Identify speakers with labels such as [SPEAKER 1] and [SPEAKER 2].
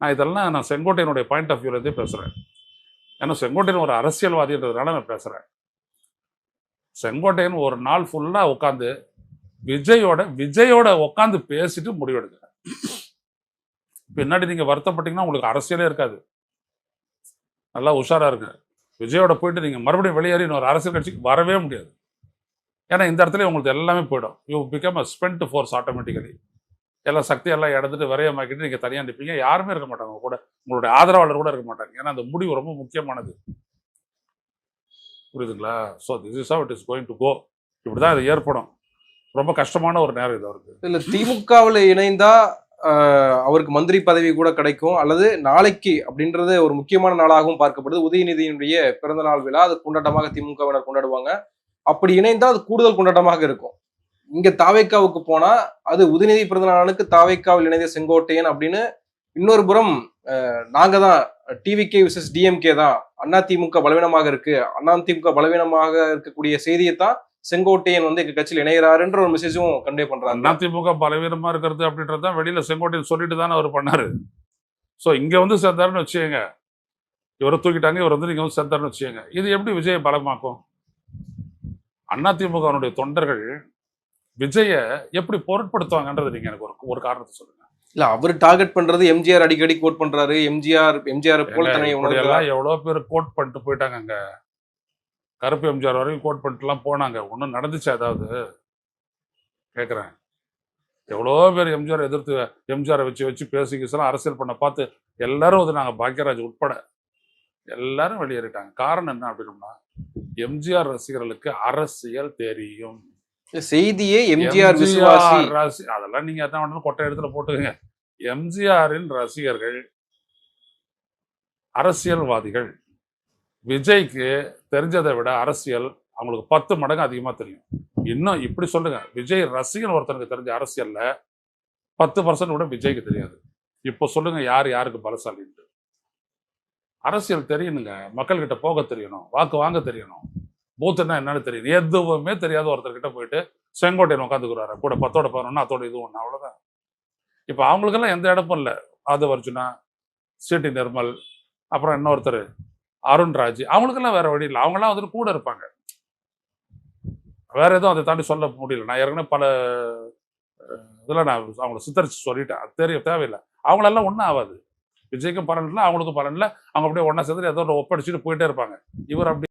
[SPEAKER 1] நான் இதெல்லாம் நான் செங்கோட்டையனுடைய பாயிண்ட் ஆஃப் வியூலேருந்தே பேசுகிறேன் ஏன்னா செங்கோட்டையன் ஒரு அரசியல்வாதின்றதுனால நான் பேசுகிறேன் செங்கோட்டையன் ஒரு நாள் ஃபுல்லாக உட்காந்து விஜயோட விஜயோட உட்காந்து பேசிட்டு முடிவெடுங்க பின்னாடி நீங்கள் வருத்தப்பட்டீங்கன்னா உங்களுக்கு அரசியலே இருக்காது. நல்லா உஷாராக இருங்க. விஜயோட போயிட்டு நீங்கள் மறுபடியும் வெளியேறி இன்னொரு அரசியல் கட்சிக்கு வரவே முடியாது. ஏன்னா இந்த இடத்துல உங்களுக்கு எல்லாமே போயிடும். You become a spent force automatically எல்லா சக்தியெல்லாம் எடுத்துட்டு வரையமாக்கிட்டு நீங்கள் தனியாக நிற்பீங்க யாருமே இருக்க மாட்டாங்க. கூட உங்களுடைய ஆதரவாளர் கூட இருக்க மாட்டாங்க. ஏன்னா அந்த முடிவு ரொம்ப முக்கியமானது. புரியுதுங்களா? So this is how it is going to go இப்படி தான் இது ஏற்படும். ரொம்ப கஷ்டமான ஒரு நேரம் இது அவருக்கு.
[SPEAKER 2] இல்லை திமுகவில் இணைந்தா அவருக்கு மந்திரி பதவி கூட கிடைக்கும். அல்லது நாளைக்கு அப்படின்றது ஒரு முக்கியமான நாளாகவும் பார்க்கப்படுது. உதயநிதியினுடைய பிறந்த நாள் விழா அது கொண்டாட்டமாக திமுகவினர் கொண்டாடுவாங்க. அப்படி இணைந்தால் அது கூடுதல் கொண்டாட்டமாக இருக்கும். இங்க தாவேக்காவுக்கு போனா அது உதயநிதி பிறந்த நாளுக்கு தாவேக்காவில் இணைந்த செங்கோட்டையன் அப்படின்னு இன்னொரு புறம் நாங்க தான் டிவிகே விசஸ் டிஎம்கே தான் அண்ணா திமுக பலவீனமாக இருக்கு. அண்ணா திமுக பலவீனமாக இருக்கக்கூடிய செய்தியை தான் செங்கோட்டையன் வந்து எங்க கட்சியில் இணைகிறாருன்ற ஒரு மெசேஜும் கன்வே பண்றாங்க
[SPEAKER 1] அதிமுக பலவீனமா இருக்கிறது அப்படின்றது தான் வெளியில செங்கோட்டையன் சொல்லிட்டு தானே அவர் பண்ணாரு. ஸோ இங்க வந்து சேர்ந்தாருன்னு வச்சுக்கோங்க. இவரை தூக்கிட்டாங்க இவர் வந்து நீங்க வந்து சேர்ந்தாருன்னு வச்சுக்கோங்க. இது எப்படி விஜயை பலமாக்கும்? அதிமுகவினுடைய தொண்டர்கள் விஜய எப்படி பொருட்படுத்துவாங்கன்றது நீங்க எனக்கு ஒரு ஒரு காரணத்தை சொல்லுங்க.
[SPEAKER 2] இல்ல அவர் டார்கெட் பண்றது எம்ஜிஆர் அடிக்கடி கோட் பண்றாரு. எம்ஜிஆர் எம்ஜிஆர் போல் தன்னை
[SPEAKER 1] எல்லாம் எவ்வளவு பேர் கோட் பண்ணிட்டு போயிட்டாங்க அங்க. கருப்பு எம்ஜிஆர் வரைக்கும் கோட் பண்ணிட்டுலாம் போனாங்க. ஒன்றும் நடந்துச்சா ஏதாவது? கேட்குறேன் எவ்வளோ பேர் எம்ஜிஆர் எதிர்த்து எம்ஜிஆரை வச்சு வச்சு பேசி கீசலாம் அரசியல் பண்ண பார்த்து எல்லாரும் வந்து நாங்கள் பாக்யராஜ் உட்பட எல்லாரும் வெளியேறிட்டாங்க. காரணம் என்ன அப்படின்னோம்னா எம்ஜிஆர் ரசிகர்களுக்கு அரசியல் தெரியும்.
[SPEAKER 2] செய்தியே எம்ஜிஆர் விசுவாசி.
[SPEAKER 1] அதெல்லாம் நீங்க எத்தனை வேணாலும் கொட்டை இடத்துல போட்டுக்கங்க. எம்ஜிஆரின் ரசிகர்கள் அரசியல்வாதிகள் விஜய்க்கு தெரிஞ்சதை விட அரசியல் அவங்களுக்கு பத்து மடங்கு அதிகமா தெரியும். இன்னும் இப்படி சொல்லுங்க. விஜய் ரசிகன் ஒருத்தனுக்கு தெரிஞ்ச அரசியல்ல பத்து பர்சன்ட் கூட விஜய்க்கு தெரியாது. இப்போ சொல்லுங்க யார் யாருக்கு பலசாலின்ட்டு. அரசியல் தெரியணுங்க. மக்கள்கிட்ட போக தெரியணும். வாக்கு வாங்க தெரியணும். பூத்துன்னா என்னன்னு தெரியுது. எதுவுமே தெரியாத ஒருத்தர்கிட்ட போயிட்டு செங்கோட்டையன் உட்காந்துக்கிறாரு. கூட பத்தோட பதினொன்று அதோட இது ஒன்று அவ்வளோதான் இப்போ அவங்களுக்கெல்லாம் எந்த இடமும் இல்லை. ஆதவ அர்ஜுனா சிடி நிர்மல் அப்புறம் இன்னொருத்தர் அருண்ராஜ் அவங்களுக்கெல்லாம் வேற வழி இல்லை. அவங்களாம் வந்துட்டு கூட இருப்பாங்க. வேற எதுவும் அதை தாண்டி சொல்ல முடியல. நான் ஏற்கனவே பல அஹ், இதெல்லாம் நான் அவங்கள சித்தரிச்சு சொல்லிட்டேன். அது தெரிய தேவையில்லை. அவங்களெல்லாம் ஒன்றும் ஆகாது. விஜய்க்கும் பலன் இல்லை அவங்களுக்கும் பலன் இல்லை. அவங்க அப்படியே ஒன்றா சேர்ந்து ஏதோ ஒன்று ஒப்படைச்சிட்டு போயிட்டே இருப்பாங்க. இவர் அப்படி